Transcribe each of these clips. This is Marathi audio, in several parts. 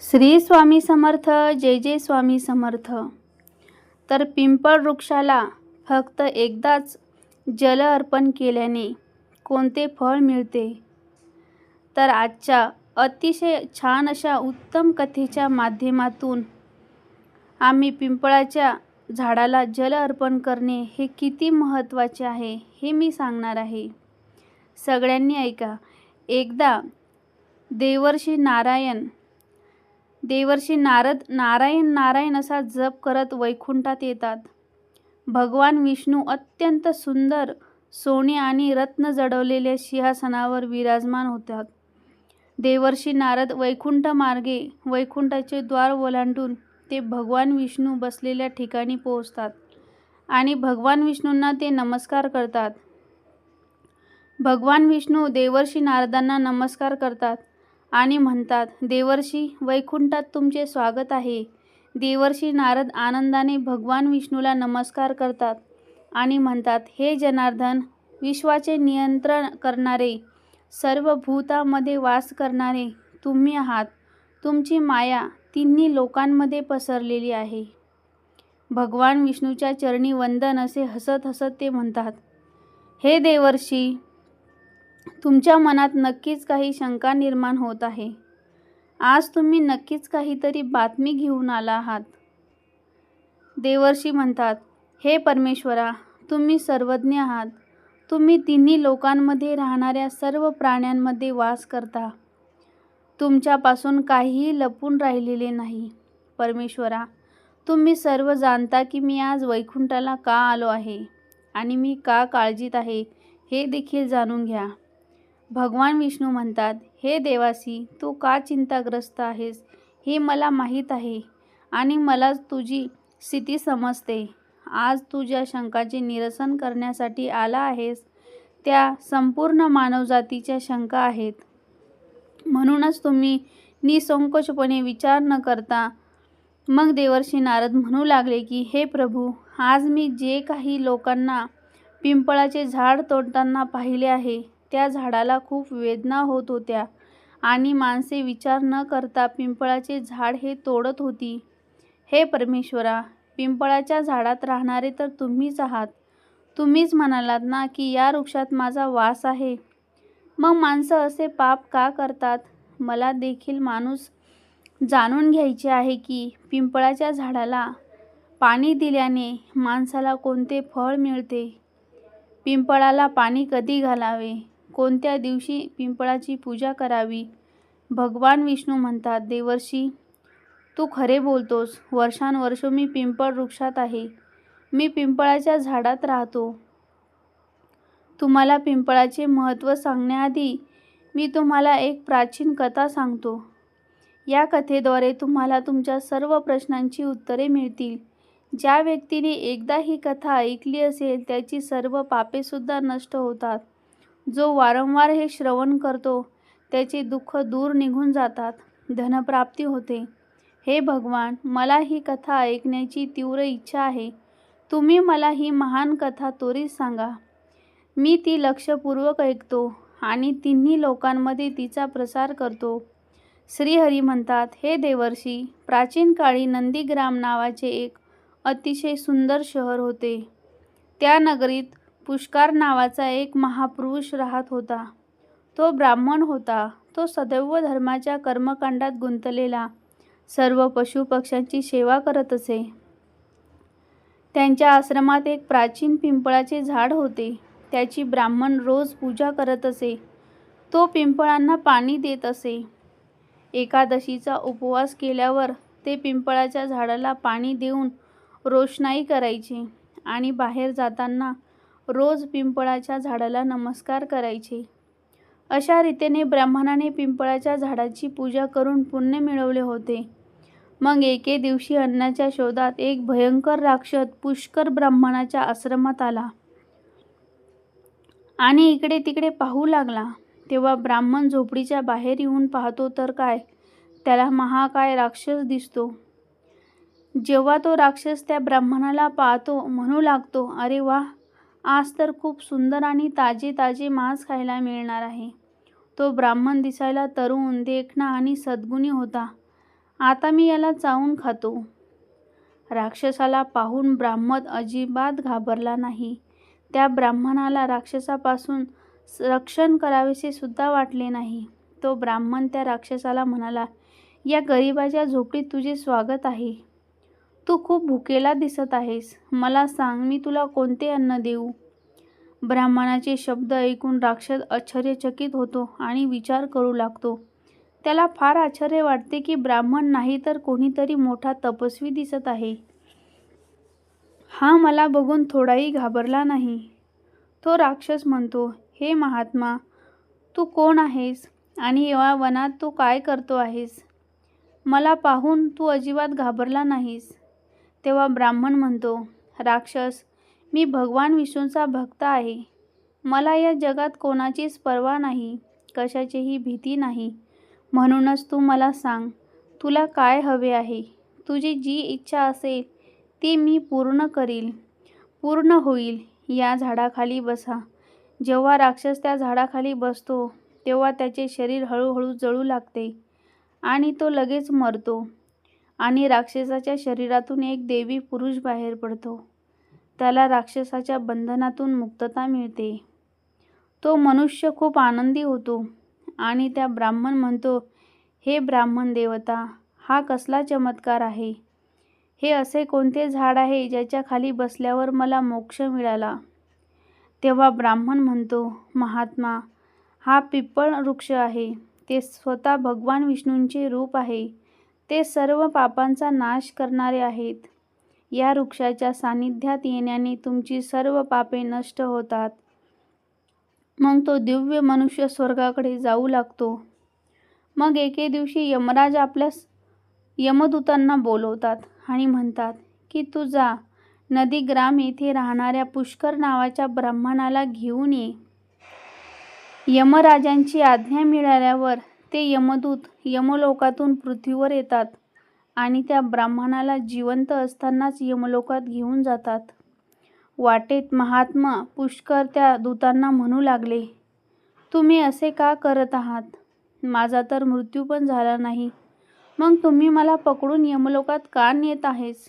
श्री स्वामी समर्थ जय जय स्वामी समर्थ. तर पिंपळ वृक्षाला फक्त एकदाच जल अर्पण केल्याने कोणते फळ मिळते? तर आजच्या अतिशय छान अशा उत्तम कथेच्या माध्यमातून आम्ही पिंपळाच्या झाडाला जल अर्पण करणे हे किती महत्त्वाचे आहे हे मी सांगणार आहे. सगळ्यांनी ऐका. एकदा देवर्षी नारायण देवर्षी नारद नारायण नारायण असा जप करत वैकुंठात येतात. भगवान विष्णू अत्यंत सुंदर सोने आणि रत्न जडवलेल्या सिंहासनावर विराजमान होतात. देवर्षी नारद वैकुंठ मार्गे वैकुंठाचे द्वार ओलांडून ते भगवान विष्णू बसलेल्या ठिकाणी पोहोचतात आणि भगवान विष्णूंना ते नमस्कार करतात. भगवान विष्णू देवर्षी नारदांना नमस्कार करतात. आणि म्हणतात देवर्षी वैकुंठात तुमचे स्वागत आहे. देवर्षी नारद आनंदाने भगवान विष्णूला नमस्कार करतात आणि म्हणतात हे जनार्दन विश्वाचे नियंत्रण करणारे सर्व भूतामध्ये वास करणारे तुम्ही आहात. तुमची माया तिन्ही लोकांमध्ये पसरलेली आहे. भगवान विष्णूच्या चरणी वंदन असे हसत हसत ते म्हणतात हे देवर्षी तुमच्या मनात नक्कीच काही शंका निर्माण होत आहे. आज तुम्ही नक्कीच काहीतरी बातमी घेऊन आला आहात. देवर्षी म्हणतात हे परमेश्वरा तुम्ही सर्वज्ञ आहात. तुम्ही तिन्ही लोकांमध्ये राहणाऱ्या सर्व प्राण्यांमध्ये वास करता. तुमच्यापासून काहीही लपून राहिलेले नाही. परमेश्वरा तुम्ही सर्व जाणता की मी आज वैकुंठाला का आलो आहे आणि मी का काळजीत आहे हे देखील जाणून घ्या. भगवान विष्णू म्हणतात हे देवासी तू का चिंताग्रस्त आहेस? हे मला माहीत आहे आणि मला तुझी स्थिती समजते. आज तू ज्या शंकाचे निरसन करण्यासाठी आला आहेस त्या संपूर्ण मानवजातीच्या शंका आहेत. म्हणूनच तुम्ही निसंकोचपणे विचार न करता मग देवर्षी नारद म्हणू लागले की हे प्रभू आज मी जे काही लोकांना पिंपळाचे झाड तोडताना पाहिले आहे त्या झाडाला खूप वेदना होत होत्या आणि माणसे विचार न करता पिंपळाचे झाड हे तोडत होती. हे परमेश्वरा पिंपळाच्या झाडात राहणारे तर तुम्हीच आहात. तुम्हीच म्हणालात ना की या वृक्षात माझा वास आहे. मग माणसं असे पाप का करतात? मला देखील माणूस जाणून घ्यायचे आहे की पिंपळाच्या झाडाला पाणी दिल्याने माणसाला कोणते फळ मिळते? पिंपळाला पाणी कधी घालावे? कोणत्या दिवशी पिंपळाची पूजा करावी? भगवान विष्णू म्हणतात देवर्षी तू खरे बोलतोस. वर्षानुवर्ष मी पिंपळ वृक्षात आहे. मी पिंपळाच्या झाडात राहतो. तुम्हाला पिंपळाचे महत्त्व सांगण्याआधी मी तुम्हाला एक प्राचीन कथा सांगतो. या कथेद्वारे तुम्हाला तुमच्या सर्व प्रश्नांची उत्तरे मिळतील. ज्या व्यक्तीने एकदा ही कथा ऐकली असेल त्याची सर्व पापेसुद्धा नष्ट होतात. जो वारंवार हे श्रवण करतो त्याचे दुःख दूर निघून जातात धनप्राप्ती होते. हे भगवान मला ही कथा ऐकण्याची तीव्र इच्छा आहे. तुम्ही मला ही महान कथा त्वरित सांगा. मी ती लक्षपूर्वक ऐकतो आणि तिन्ही लोकांमध्ये तिचा प्रसार करतो. श्रीहरी म्हणतात हे देवर्षी प्राचीन काळी नंदीग्राम नावाचे एक अतिशय सुंदर शहर होते. त्या नगरीत पुष्कार नावाचा एक महापुरुष राहत होता. तो ब्राह्मण होता. तो सदैव धर्माच्या कर्मकांडात गुंतलेला. सर्व पशुपक्ष्यांची सेवा करत असे. त्यांच्या आश्रमात एक प्राचीन पिंपळाचे झाड होते. त्याची ब्राह्मण रोज पूजा करत असे. तो पिंपळांना पाणी देत असे. एकादशीचा उपवास केल्यावर ते पिंपळाच्या झाडाला पाणी देऊन रोषणाई करायचे आणि बाहेर जाताना रोज पिंपळाच्या झाडाला नमस्कार करायचे. अशा रीतीने ब्राह्मणाने पिंपळाच्या झाडाची पूजा करून पुण्य मिळवले होते. मग एके दिवशी अन्नाच्या शोधात एक भयंकर राक्षस पुष्कर ब्राह्मणाच्या आश्रमात आला. आणि इकडे तिकडे पाहू लागला. तेव्हा ब्राह्मण झोपडीच्या बाहेर येऊन पाहतो तर काय? त्याला महाकाय राक्षस दिसतो. जेव्हा तो राक्षस त्या ब्राह्मणाला पाहतो म्हणू लागतो अरे वा आज तर खूप सुंदर आणि ताजे ताजे मांस खायला मिळणार आहे. तो ब्राह्मण दिसायला तरुण देखणा आणि सद्गुणी होता. आता मी याला चावून खातो. राक्षसाला पाहून ब्राह्मण अजिबात घाबरला नाही. त्या ब्राह्मणाला राक्षसापासून रक्षण करावेसे सुद्धा वाटले नाही. तो ब्राह्मण त्या राक्षसाला म्हणाला या गरिबाच्या झोपडीत तुझे स्वागत आहे. तू खूप भुकेला दिसत आहेस. मला सांग मी तुला कोणते अन्न देऊ? ब्राह्मणाचे शब्द ऐकून राक्षस आश्चर्यचकित होतो आणि विचार करू लागतो. त्याला फार आश्चर्य वाटते की ब्राह्मण नाही तर कोणीतरी मोठा तपस्वी दिसत आहे. हा मला बघून थोडाही घाबरला नाही. तो राक्षस म्हणतो हे महात्मा तू कोण आहेस आणि या वनात तू काय करतो आहेस? मला पाहून तू अजिबात घाबरला नाहीस. तेव्हा ब्राह्मण म्हणतो राक्षस मी भगवान विष्णूचा भक्त आहे. मला या जगात कोणाचीच पर्वा नाही कशाचीही भीती नाही. म्हणूनच तू मला सांग तुला काय हवे आहे? तुझी जी इच्छा असेल ती मी पूर्ण करील. पूर्ण होईल. या झाडाखाली बसा. जेव्हा राक्षस त्या झाडाखाली बसतो तेव्हा त्याचे शरीर हळूहळू जळू लागते आणि तो लगेच मरतो. आणि राक्षसाच्या शरीरातून एक देवी पुरुष बाहेर पडतो. त्याला राक्षसाच्या बंधनातून मुक्तता मिळते. तो मनुष्य खूप आनंदी होतो आणि त्या ब्राह्मण म्हणतो हे ब्राह्मण देवता हा कसला चमत्कार आहे? हे असे कोणते झाड आहे ज्याच्या खाली बसल्यावर मला मोक्ष मिळाला? तेव्हा ब्राह्मण म्हणतो महात्मा हा पिप्पळ वृक्ष आहे. ते स्वतः भगवान विष्णूंचे रूप आहे. ते सर्व पापांचा नाश करणारे आहेत. या वृक्षाच्या सान्निध्यात येण्याने तुमची सर्व पापे नष्ट होतात. मग तो दिव्य मनुष्य स्वर्गाकडे जाऊ लागतो. मग एके दिवशी यमराज आपल्या यमदूतांना बोलवतात आणि म्हणतात की तू जा. नदीग्राम येथे राहणाऱ्या पुष्कर नावाच्या ब्राह्मणाला घेऊन ये. यमराजांची आज्ञा मिळाल्यावर ते यमदूत यमलोकातून पृथ्वीवर येतात आणि त्या ब्राह्मणाला जिवंत असतानाच यमलोकात घेऊन जातात. वाटेत महात्मा पुष्कर त्या दूतांना म्हणू लागले तुम्ही असे का करत आहात? माझा तर मृत्यू पण झाला नाही. मग तुम्ही मला पकडून यमलोकात का नेत आहेस?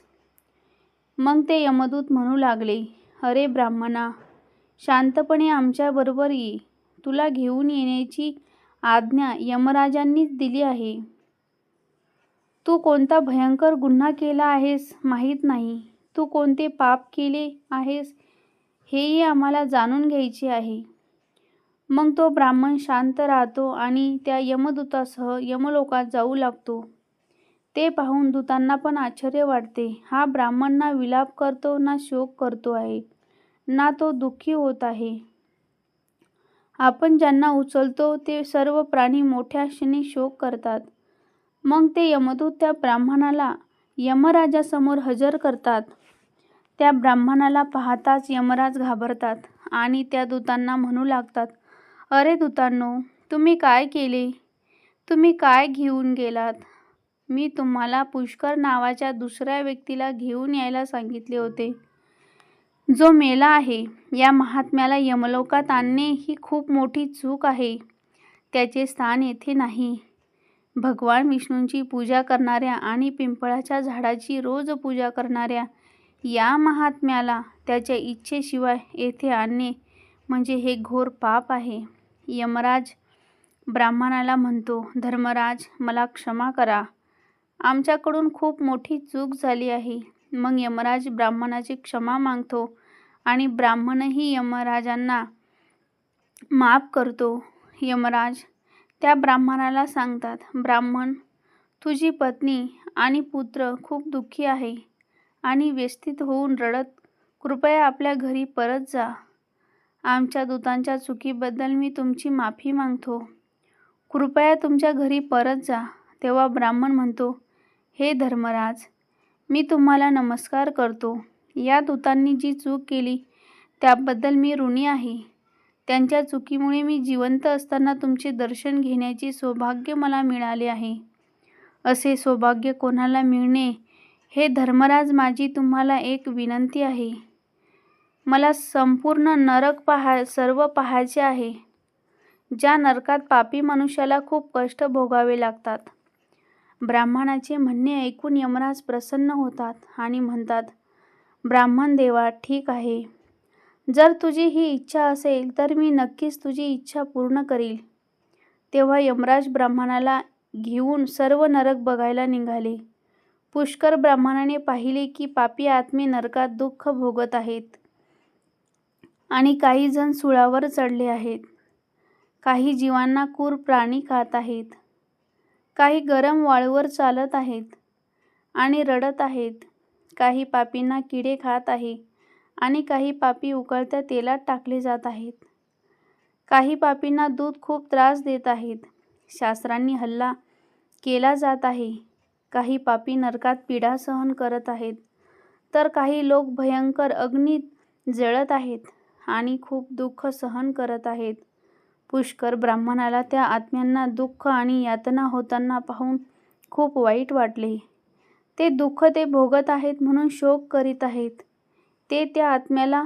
मग ते यमदूत म्हणू लागले अरे ब्राह्मणा शांतपणे आमच्याबरोबर ये. तुला घेऊन येण्याची आज्ञा यमराजांनीच दिली आहे. तू कोणता भयंकर गुन्हा केला आहेस माहीत नाही. तू कोणते पाप केले आहेस हेही आम्हाला जाणून घ्यायचे आहे. मग तो ब्राह्मण शांत राहतो आणि त्या यमदूतासह यमलोकात जाऊ लागतो. ते पाहून दूतांना पण आश्चर्य वाटते. हा ब्राह्मण ना विलाप करतो ना शोक करतो आहे. ना तो दुःखी होत आहे. आपण ज्यांना उचलतो ते सर्व प्राणी मोठ्या क्षणी शोक करतात. मग ते यमदूत त्या ब्राह्मणाला यमराजासमोर हजर करतात. त्या ब्राह्मणाला पाहताच यमराज घाबरतात आणि त्या दूतांना म्हणू लागतात अरे दूतांनो तुम्ही काय केले? तुम्ही काय घेऊन गेलात? मी तुम्हाला पुष्कर नावाच्या दुसऱ्या व्यक्तीला घेऊन यायला सांगितले होते. जो मेला आहे या महात्म्याला यमलोकात आणणे ही खूप मोठी चूक आहे. त्याचे स्थान येथे नाही. भगवान विष्णूंची पूजा करणाऱ्या आणि पिंपळाच्या झाडाची रोज पूजा करणाऱ्या या महात्म्याला त्याच्या इच्छेशिवाय येथे आणणे म्हणजे हे घोर पाप आहे. यमराज ब्राह्मणाला म्हणतो धर्मराज मला क्षमा करा. आमच्याकडून खूप मोठी चूक झाली आहे. मग यमराज ब्राह्मणाची क्षमा मागतो आणि ब्राह्मणही यमराजांना माफ करतो यमराज. त्या ब्राह्मणाला सांगतात ब्राह्मण तुझी पत्नी आणि पुत्र खूप दुःखी आहे आणि व्यस्थित होऊन रडत कृपया आपल्या घरी परत जा. आमच्या दूतांच्या चुकीबद्दल मी तुमची माफी मागतो. कृपया तुमच्या घरी परत जा. तेव्हा ब्राह्मण म्हणतो हे धर्मराज मी तुम्हाला नमस्कार करतो. या दूतांनी जी चूक केली त्याबद्दल मी ऋणी आहे. त्यांच्या चुकीमुळे मी जिवंत असताना तुमचे दर्शन घेण्याचे सौभाग्य मला मिळाले आहे. असे सौभाग्य कोणाला मिळणे हे धर्मराज माझी तुम्हाला एक विनंती आहे. मला संपूर्ण नरक पहा सर्व पाहायचे आहे. ज्या नरकात पापी मनुष्याला खूप कष्ट भोगावे लागतात. ब्राह्मणाचे म्हणणे ऐकून यमराज प्रसन्न होतात आणि म्हणतात ब्राह्मण देवा ठीक आहे. जर तुझी ही इच्छा असेल तर मी नक्कीच तुझी इच्छा पूर्ण करील. तेव्हा यमराज ब्राह्मणाला घेऊन सर्व नरक बघायला निघाले. पुष्कर ब्राह्मणाने पाहिले की पापी आत्मे नरकात दुःख भोगत आहेत आणि काही जण सुळावर चढले आहेत. काही जीवांना क्रूर प्राणी खात आहेत. काही गरम वाळूवर चालत आहेत आणि रडत आहेत. काही पापींना किडे खात आहे आणि काही पापी उकळत्या तेलात टाकले जात आहेत. काही पापींना दूध खूप त्रास देत आहेत. शास्त्रांनी हल्ला केला जात आहे. काही पापी नरकात पीडा सहन करत आहेत. तर काही लोक भयंकर अग्नीत जळत आहेत आणि खूप दुःख सहन करत आहेत. पुष्कर ब्राह्मणाला त्या आत्म्यांना दुःख आणि यातना होताना पाहून खूप वाईट वाटले. ते दुःख ते भोगत आहेत म्हणून शोक करीत आहेत. ते त्या आत्म्याला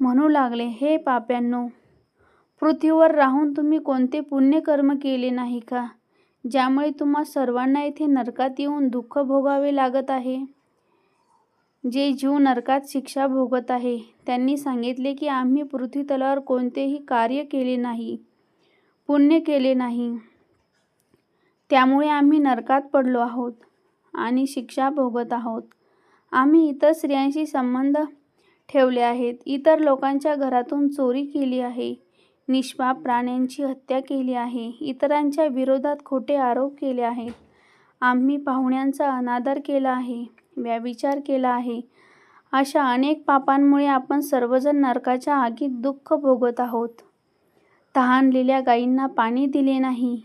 म्हणू लागले हे पाप्यांनो पृथ्वीवर राहून तुम्ही कोणते पुण्यकर्म केले नाही का? ज्यामुळे तुम्हा सर्वांना येथे नरकात येऊन दुःख भोगावे लागत आहे. जे जीव नरकात शिक्षा भोगत आहे त्यांनी सांगितले की आम्ही पृथ्वी तलावर कोणतेही कार्य केले नाही पुण्य केले नाही. त्यामुळे आम्ही नरकात पडलो आहोत. आणि शिक्षा भोगत आहोत. आम्ही इतर स्त्रियांशी संबंध ठेवले आहेत. इतर लोकांच्या घरातून चोरी केली आहे. निष्पाप प्राण्यांची हत्या केली आहे. इतरांच्या विरोधात खोटे आरोप केले आहेत. आम्ही पाहुण्यांचा अनादर केला आहे. व्याविचार केला आहे. अशा अनेक पापांमुळे आपण सर्वजण नरकाच्या आगीत दुःख भोगत आहोत. तहानलेल्या गायींना पाणी दिले नाही.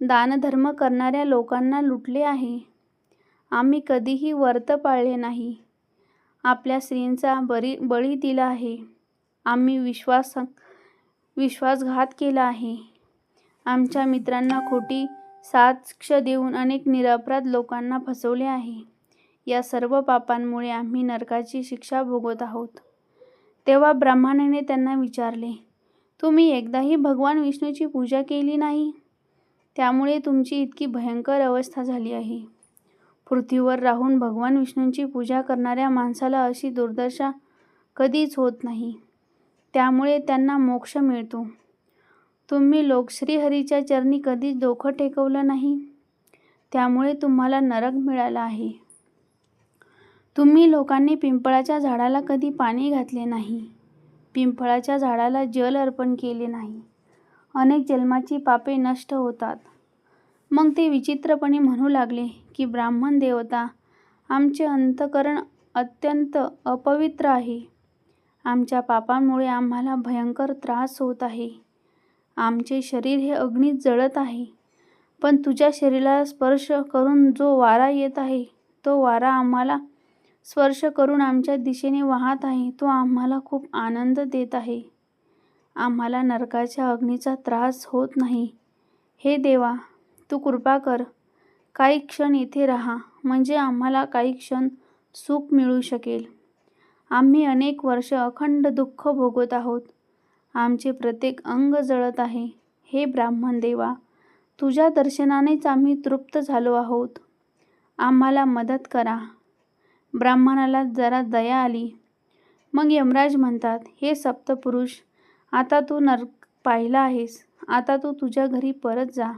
दानधर्म करणाऱ्या लोकांना लुटले आहे. आम्ही कधीही व्रत पाळले नाही. आपल्या स्त्रींचा बरी बळी दिला आहे. आम्ही विश्वास विश्वासघात केला आहे. आमच्या मित्रांना खोटी साक्ष देऊन अनेक निरपराध लोकांना फसवले आहे. या सर्व पापांमुळे आम्ही नरकाची शिक्षा भोगत आहोत. तेव्हा ब्राह्मणाने त्यांना विचारले तुम्ही एकदाही भगवान विष्णूची पूजा केली नाही? त्यामुळे तुमची इतकी भयंकर अवस्था झाली आहे. पृथ्वीवर राहून भगवान विष्णूंची पूजा करणाऱ्या माणसाला अशी दुर्दशा कधीच होत नाही. त्यामुळे त्यांना मोक्ष मिळतो. तुम्ही लोक श्रीहरीच्या चरणी कधीच डोकं टेकवलं नाही. त्यामुळे तुम्हाला नरक मिळाला आहे. तुम्ही लोकांनी पिंपळाच्या झाडाला कधी पाणी घातले नाही. पिंपळाच्या झाडाला जल अर्पण केले नाही. अनेक जन्माची पापे नष्ट होतात. मग ते विचित्रपणे म्हणू लागले की ब्राह्मण देवता आमचे अंतकरण अत्यंत अपवित्र आहे. आमच्या पापांमुळे आम्हाला भयंकर त्रास होत आहे. आमचे शरीर हे अग्नीत जळत आहे. पण तुझ्या शरीराला स्पर्श करून जो वारा येत आहे तो वारा आम्हाला स्पर्श करून आमच्या दिशेने वाहत आहे तो आम्हाला खूप आनंद देत आहे. आम्हाला नरकाच्या अग्नीचा त्रास होत नाही. हे देवा तू कृपा कर. काही क्षण इथे राहा म्हणजे आम्हाला काही क्षण सुख मिळू शकेल. आम्ही अनेक वर्ष अखंड दुःख भोगत आहोत. आमचे प्रत्येक अंग जळत आहे. हे ब्राह्मण देवा तुझ्या दर्शनानेच आम्ही तृप्त झालो आहोत. आम्हाला मदत करा. ब्राह्मणाला जरा दया आली. मग यमराज म्हणतात हे सप्तपुरुष आता तू नरक पाहिला आहेस. आता तू तुझ्या घरी परत जा.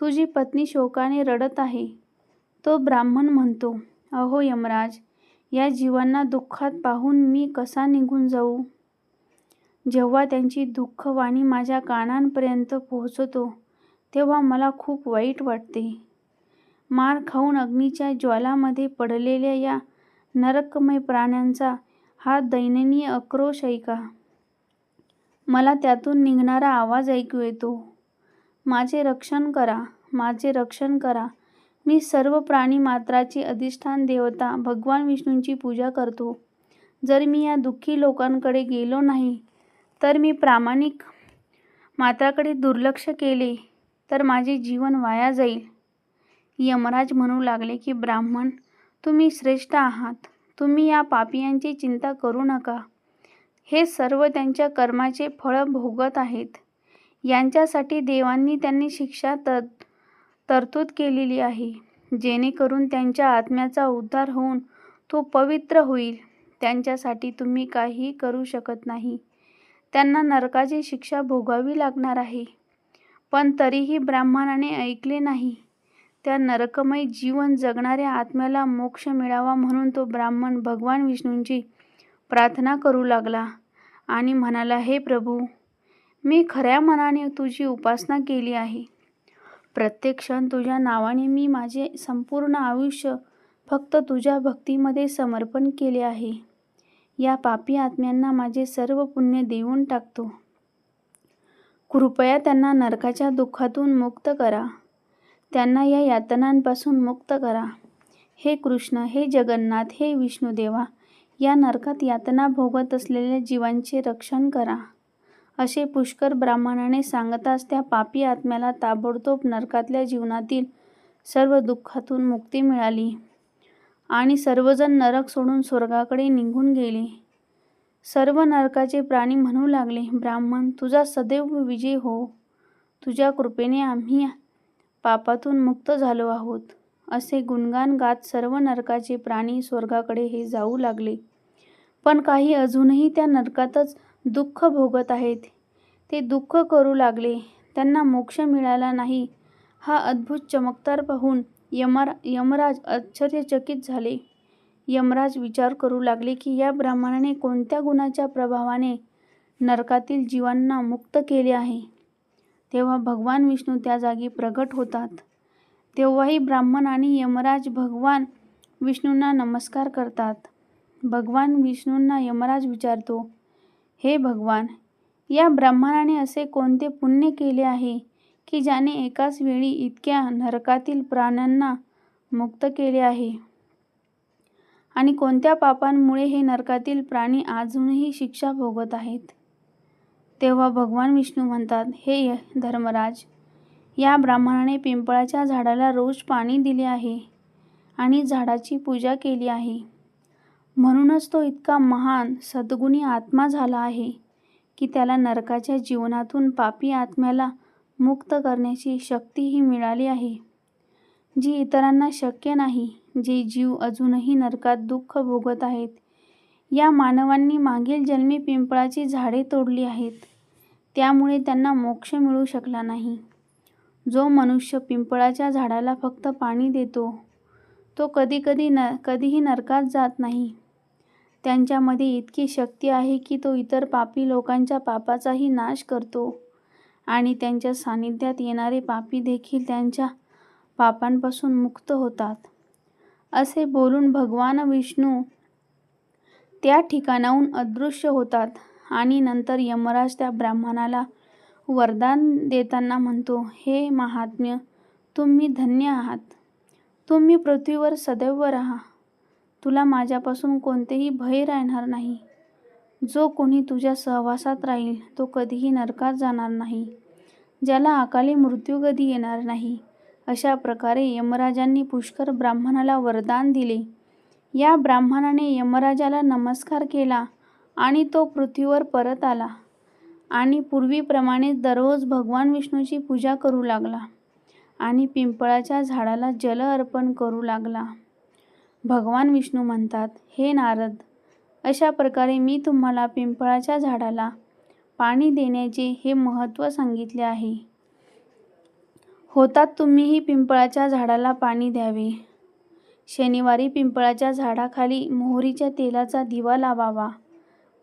तुझी पत्नी शोकाने रडत आहे. तो ब्राह्मण म्हणतो अहो यमराज या जीवांना दुःखात पाहून मी कसा निघून जाऊ? जेव्हा त्यांची दुःखवाणी माझ्या कानांपर्यंत पोहोचतो तेव्हा मला खूप वाईट वाटते. मार खाऊन अग्नीच्या ज्वालामध्ये पडलेल्या या नरकमय प्राण्यांचा हा दैननीय आक्रोश ऐका. मला त्यातून निघणारा आवाज ऐकू येतो. माझे रक्षण करा माझे रक्षण करा. मी सर्व प्राणी मात्राची अधिष्ठान देवता भगवान विष्णूंची पूजा करतो. जर मी या दुःखी लोकांकडे गेलो नाही तर मी प्रामाणिक मात्राकडे दुर्लक्ष केले तर माझे जीवन वाया जाईल. यमराज म्हणू लागले की ब्राह्मण तुम्ही श्रेष्ठ आहात. तुम्ही या पापियांची चिंता करू नका. हे सर्व त्यांच्या कर्माचे फळ भोगत आहेत. यांच्यासाठी देवांनी त्यांनी शिक्षा तर तरतूद केलेली आहे. जेणेकरून त्यांच्या आत्म्याचा उद्धार होऊन तो पवित्र होईल. त्यांच्यासाठी तुम्ही काहीही करू शकत नाही. त्यांना नरकाची शिक्षा भोगावी लागणार आहे. पण तरीही ब्राह्मणाने ऐकले नाही. त्या नरकमय जीवन जगणाऱ्या आत्म्याला मोक्ष मिळावा म्हणून तो ब्राह्मण भगवान विष्णूंची प्रार्थना करू लागला आणि म्हणाला हे प्रभू मी खऱ्या मनाने तुझी उपासना केली आहे. प्रत्येक क्षण तुझ्या नावाने मी माझे संपूर्ण आयुष्य फक्त तुझ्या भक्तीमध्ये समर्पण केले आहे. या पापी आत्म्यांना माझे सर्व पुण्य देऊन टाकतो. कृपया त्यांना नरकाच्या दुःखातून मुक्त करा. त्यांना या यातनांपासून मुक्त करा. हे कृष्ण हे जगन्नाथ हे विष्णुदेवा या नरकात यातना भोगत असलेल्या जीवांचे रक्षण करा. असे पुष्कर ब्राह्मणाने सांगताच त्या पापी आत्म्याला ताबडतोब नरकातल्या जीवनातील सर्व दुःखातून मुक्ती मिळाली आणि सर्वजण नरक सोडून स्वर्गाकडे निघून गेले. सर्व नरकाचे प्राणी म्हणू लागले ब्राह्मण तुझा सदैव विजय हो. तुझ्या कृपेने आम्ही पापातून मुक्त झालो आहोत. असे गुणगान गात सर्व नरकाचे प्राणी स्वर्गाकडे हे जाऊ लागले. पण काही अजूनही त्या नरकातच दुःख भोगत आहेत. ते दुःख करू लागले. त्यांना मोक्ष मिळाला नाही. हा अद्भुत चमत्कार पाहून यमरा यमराज आश्चर्यचकित झाले. यमराज विचार करू लागले की या ब्राह्मणाने कोणत्या गुणाच्या प्रभावाने नरकातील जीवांना मुक्त केले आहे? तेव्हा भगवान विष्णू त्या जागी प्रगट होतात. तेव्हाही ब्राह्मण आणि यमराज भगवान विष्णूंना नमस्कार करतात. भगवान विष्णूंना यमराज विचारतो हे भगवान या ब्राह्मणाने असे कोणते पुण्य केले आहे की ज्याने एकाच वेळी इतक्या नरकातील प्राण्यांना मुक्त केले आहे? आणि कोणत्या पापांमुळे हे नरकातील प्राणी अजूनही शिक्षा भोगत आहेत? तेव्हा भगवान विष्णू म्हणतात हे धर्मराज या ब्राह्मणाने पिंपळाच्या झाडाला रोज पाणी दिले आहे आणि झाडाची पूजा केली आहे. म्हणूनच तो इतका महान सद्गुणी आत्मा झाला आहे की त्याला नरकाच्या जीवनातून पापी आत्म्याला मुक्त करण्याची शक्तीही मिळाली आहे. जी इतरांना शक्य नाही जे जीव अजूनही नरकात दुःख भोगत आहेत या मानवांनी मागील जन्मी पिंपळाची झाडे तोडली आहेत त्यामुळे त्यांना मोक्ष मिळू शकला नाही. जो मनुष्य पिंपळाच्या झाडाला फक्त पाणी देतो तो कधीकधी न कधीही नरकात जात नाही. त्यांच्यामध्ये इतकी शक्ती आहे की तो इतर पापी लोकांच्या पापाचाही नाश करतो. आणि त्यांच्या सानिध्यात येणारे पापी देखील त्यांच्या पापांपासून मुक्त होतात. असे बोलून भगवान विष्णू त्या ठिकाणाहून अदृश्य होतात आणि नंतर यमराज त्या ब्राह्मणाला वरदान देताना म्हणतो हे महात्म्य तुम्ही धन्य आहात. तुम्ही पृथ्वीवर सदैव राहा. तुला माझ्यापासून कोणतेही भय राहणार नाही. जो कोणी तुझ्या सहवासात राहील तो कधीही नरकात जाणार नाही. ज्याला अकाली मृत्यू कधी येणार नाही? अशा प्रकारे यमराजांनी पुष्कर ब्राह्मणाला वरदान दिले. या ब्राह्मणाने यमराजाला नमस्कार केला आणि तो पृथ्वीवर परत आला आणि पूर्वीप्रमाणे दररोज भगवान विष्णूची पूजा करू लागला आणि पिंपळाच्या झाडाला जल अर्पण करू लागला. भगवान विष्णू म्हणतात हे नारद अशा प्रकारे मी तुम्हाला पिंपळाच्या झाडाला पाणी देण्याचे हे महत्त्व सांगितले आहे. होतात तुम्हीही पिंपळाच्या झाडाला पाणी द्यावे. शनिवारी पिंपळाच्या झाडाखाली मोहरीच्या तेलाचा दिवा लावावा.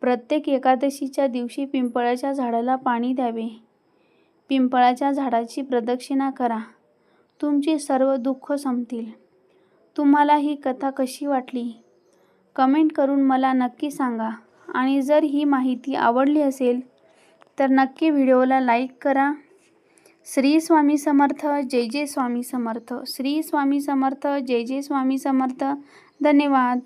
प्रत्येक एकादशीच्या दिवशी पिंपळाच्या झाडाला पाणी द्यावे. पिंपळाच्या झाडाची प्रदक्षिणा करा. तुमची सर्व दुःख संपतील. तुम्हाला ही कथा कशी वाटली? कमेंट करून मला नक्की सांगा. आणि जर ही माहिती आवडली असेल तर नक्की व्हिडिओला लाईक करा. श्री स्वामी समर्थ जय जय स्वामी समर्थ. श्री स्वामी समर्थ जय जय स्वामी समर्थ. धन्यवाद.